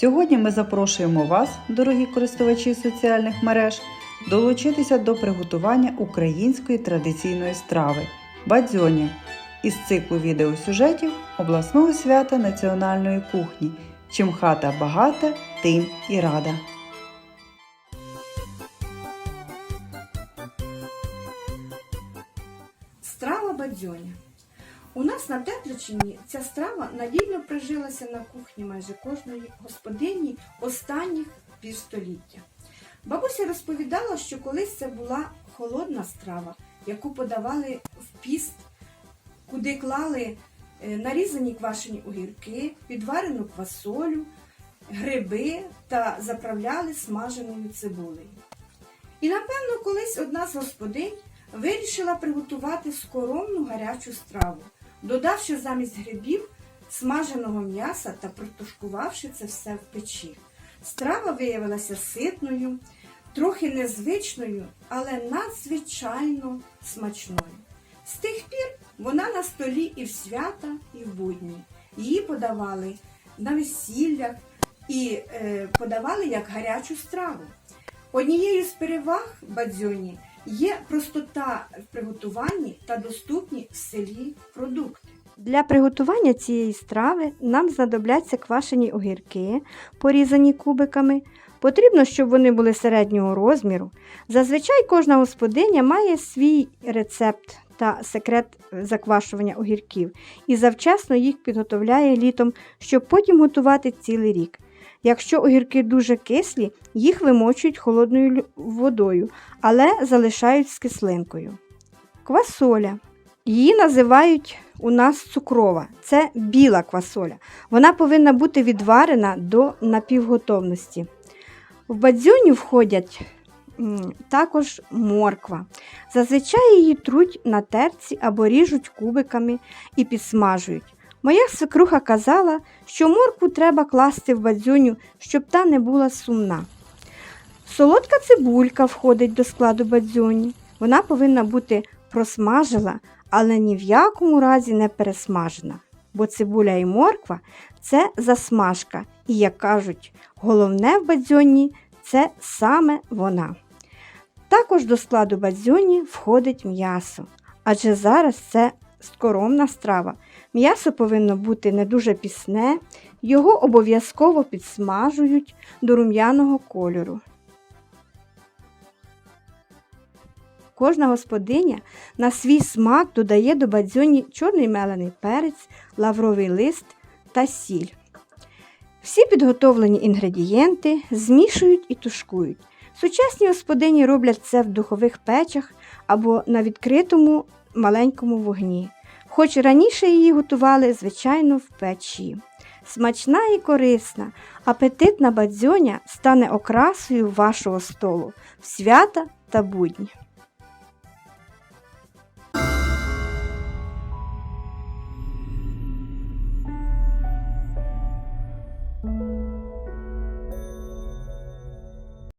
Сьогодні ми запрошуємо вас, дорогі користувачі соціальних мереж, долучитися до приготування української традиційної страви бадзьоня із циклу відеосюжетів обласного свята національної кухні. Чим хата багата, тим і рада. Страва бадзьоня. У нас на Тетричині ця страва надійно прижилася на кухні майже кожної господині останніх півстоліття. Бабуся розповідала, що колись це була холодна страва, яку подавали в піст, куди клали е, нарізані квашені огірки, підварену квасолю, гриби та заправляли смаженою цибулею. І напевно колись одна з господинь вирішила приготувати скоромну гарячу страву, додавши замість грибів смаженого м'яса та протушкувавши це все в печі. Страва виявилася ситною, трохи незвичною, але надзвичайно смачною. З тих пір вона на столі і в свята, і в будні. Її подавали на весіллях і е, подавали як гарячу страву. Однією з переваг бадзьоні є простота в приготуванні та доступні в селі продукти. Для приготування цієї страви нам знадобляться квашені огірки, порізані кубиками. Потрібно, щоб вони були середнього розміру. Зазвичай кожна господиня має свій рецепт та секрет заквашування огірків і завчасно їх підготовляє літом, щоб потім готувати цілий рік. Якщо огірки дуже кислі, їх вимочують холодною водою, але залишають з кислинкою. Квасоля. Її називають у нас цукрова. Це біла квасоля. Вона повинна бути відварена до напівготовності. В бадзьоні входять також морква. Зазвичай її труть на терці або ріжуть кубиками і підсмажують. Моя свекруха казала, що моркву треба класти в бадзьоню, щоб та не була сумна. Солодка цибулька входить до складу бадзьоні. Вона повинна бути просмажена, але ні в якому разі не пересмажена. Бо цибуля і морква це засмажка, і, як кажуть, головне в бадзьоні це саме вона. Також до складу бадзьоні входить м'ясо, адже зараз це скоромна страва. М'ясо повинно бути не дуже пісне, його обов'язково підсмажують до рум'яного кольору. Кожна господиня на свій смак додає до бадзьоні чорний мелений перець, лавровий лист та сіль. Всі підготовлені інгредієнти змішують і тушкують. Сучасні господині роблять це в духових печах або на відкритому маленькому вогні. Хоч раніше її готували, звичайно, в печі. Смачна і корисна, апетитна бадзьоня стане окрасою вашого столу в свята та будні.